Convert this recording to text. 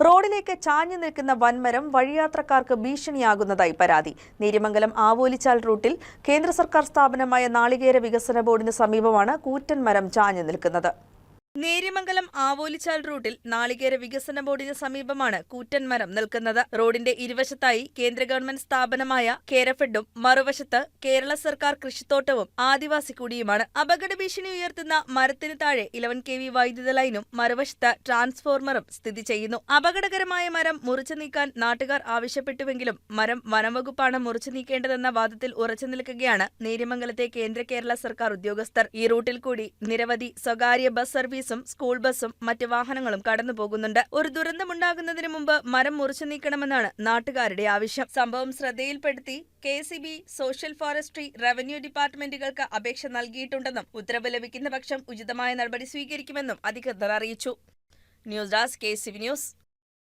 റോഡിലേക്ക് ചാഞ്ഞു നിൽക്കുന്ന വൻമരം വഴിയാത്രക്കാർക്ക് ഭീഷണിയാകുന്നതായി പരാതി. നേര്യമംഗലം ആവോലിച്ചാൽ റൂട്ടിൽ കേന്ദ്ര സർക്കാർ സ്ഥാപനമായ നാളികേര വികസന ബോർഡിന് സമീപമാണ് കൂറ്റൻ മരം ചാഞ്ഞു നിൽക്കുന്നത്. നേര്യമംഗലം ആവോലിച്ചാൽ റൂട്ടിൽ നാളികേര വികസന ബോർഡിന് സമീപമാണ് കൂറ്റൻമരം നിൽക്കുന്നത്. റോഡിന്റെ ഇരുവശത്തായി കേന്ദ്ര ഗവൺമെന്റ് സ്ഥാപനമായ കേരഫെഡും മറുവശത്ത് കേരള സർക്കാർ കൃഷിത്തോട്ടവും ആദിവാസി കുടിയുമാണ്. അപകട ഭീഷണി ഉയർത്തുന്ന മരത്തിന് താഴെ ഇലവൻ കെ വി വൈദ്യുത ലൈനും മറുവശത്ത് ട്രാൻസ്ഫോർമറും സ്ഥിതി ചെയ്യുന്നു. അപകടകരമായ മരം മുറിച്ചു നീക്കാൻ നാട്ടുകാർ ആവശ്യപ്പെട്ടുവെങ്കിലും മരം വനംവകുപ്പാണ് മുറിച്ചു നീക്കേണ്ടതെന്ന വാദത്തിൽ ഉറച്ചു നിൽക്കുകയാണ് നേര്യമംഗലത്തെ കേന്ദ്ര കേരള സർക്കാർ ഉദ്യോഗസ്ഥർ. ഈ റൂട്ടിൽ കൂടി നിരവധി സ്വകാര്യ ബസ് സർവീസും സ്കൂൾ ബസും മറ്റ് വാഹനങ്ങളും കടന്നുപോകുന്നുണ്ട്. ഒരു ദുരന്തമുണ്ടാകുന്നതിന് മുമ്പ് മരം മുറിച്ചു നീക്കണമെന്നാണ് നാട്ടുകാരുടെ ആവശ്യം. സംഭവം ശ്രദ്ധയിൽപ്പെടുത്തി K C B social forestry revenue ഡിപ്പാർട്ട്മെന്റുകൾക്ക് അപേക്ഷ നൽകിയിട്ടുണ്ടെന്നും ഉത്തരവ് ലഭിക്കുന്ന പക്ഷം ഉചിതമായ നടപടി സ്വീകരിക്കുമെന്നും അധികൃതർ അറിയിച്ചു. News desk K C news.